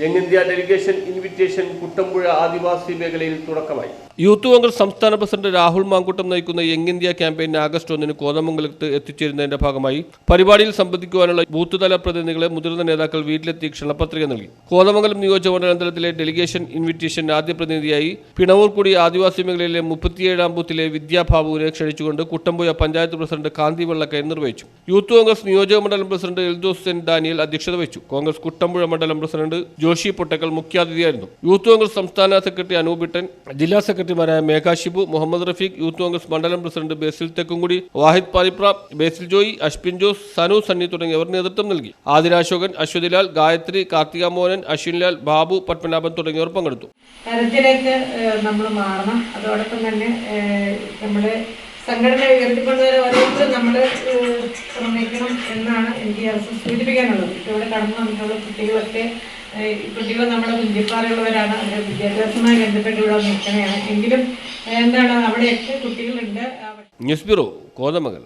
young India delegation invitation Kuttampuzha adivasi മേഖലയിൽ തുടക്കമായി. Youth Congress സംസ്ഥാന പ്രസിഡന്റ് രാഹുൽ മാങ്കുട്ടം നയിക്കുന്ന യങ് ഇന്ത്യ ക്യാമ്പയിൻ ആഗസ്റ്റ് ഒന്നിന് കോതമംഗലത്ത് എത്തിച്ചേരുന്നതിന്റെ ഭാഗമായി പരിപാടിയിൽ സംബന്ധിക്കുവാനുള്ള ബൂത്ത് തല പ്രതിനിധികളെ മുതിർന്ന നേതാക്കൾ വീട്ടിലെത്തി ക്ഷണപത്രിക നൽകി. കോതമംഗലം നിയോജകമണ്ഡലത്തിലെ ഡെലിഗേഷൻ ഇൻവിറ്റേഷൻ ആദ്യ പ്രതിനിധിയായി പിണവൂർക്കുടി ആദിവാസി മേഖലയിലെ മുപ്പത്തിയേഴാം ബൂത്തിലെ വിദ്യാഭാവുവിനെ ക്ഷണിച്ചുകൊണ്ട് കുട്ടമ്പുഴ പഞ്ചായത്ത് പ്രസിഡന്റ് കാന്തി വെള്ളക്കയൻ നിർവഹിച്ചു. യൂത്ത് കോൺഗ്രസ് നിയോജക മണ്ഡലം പ്രസിഡന്റ് എൽദോസ് സെൻ ഡാനിയൽ അധ്യക്ഷത വഹിച്ചു. കോൺഗ്രസ് കുട്ടമ്പുഴ മണ്ഡലം പ്രസിഡന്റ് ജോഷി പൊട്ടക്കൽ മുഖ്യാതിഥിയായിരുന്നു. യൂത്ത് കോൺഗ്രസ് സംസ്ഥാന സെക്രട്ടറി അനൂപിട്ടൻ ജില്ലാ സെക്രട്ടറിമാരായ മേഘാഷിബു മുഹമ്മദ് റഫീഖ് യൂത്ത് കോൺഗ്രസ് മണ്ഡലം പ്രസിഡന്റ് ബേസിൽ തെക്കുംകുടി വാഹിദ് പാലിപ്ര ബേസിൽ ജോയി അശ്വിൻ ജോസ് സനു സണ്ണി തുടങ്ങിയവർ നേതൃത്വം നൽകി. ആദിരാശോകൻ അശ്വതിലാൽ ഗായത്രി കാർത്തിക മോഹനൻ അശ്വിൻലാൽ ബാബു പത്മനാഭൻ തുടങ്ങിയവർ പങ്കെടുത്തു. സംഘടന ഉയർത്തിക്കൊണ്ടുവരാൻ ഓരോരുത്തരും നമ്മൾ ശ്രമിക്കണം എന്നാണ് എനിക്ക് സൂചിപ്പിക്കാനുള്ളത്. ഇവിടെ കടന്നു വന്നിട്ടുള്ള കുട്ടികളൊക്കെ കുട്ടികൾ നമ്മുടെ ഹിന്ദിപ്പാറയുള്ളവരാണ് അവരുടെ വിദ്യാഭ്യാസവുമായി ബന്ധപ്പെട്ടുള്ള നിൽക്കണയാണ്. എങ്കിലും എന്താണ് അവിടെയൊക്കെ കുട്ടികളുണ്ട്? News bureau Kothamangalam.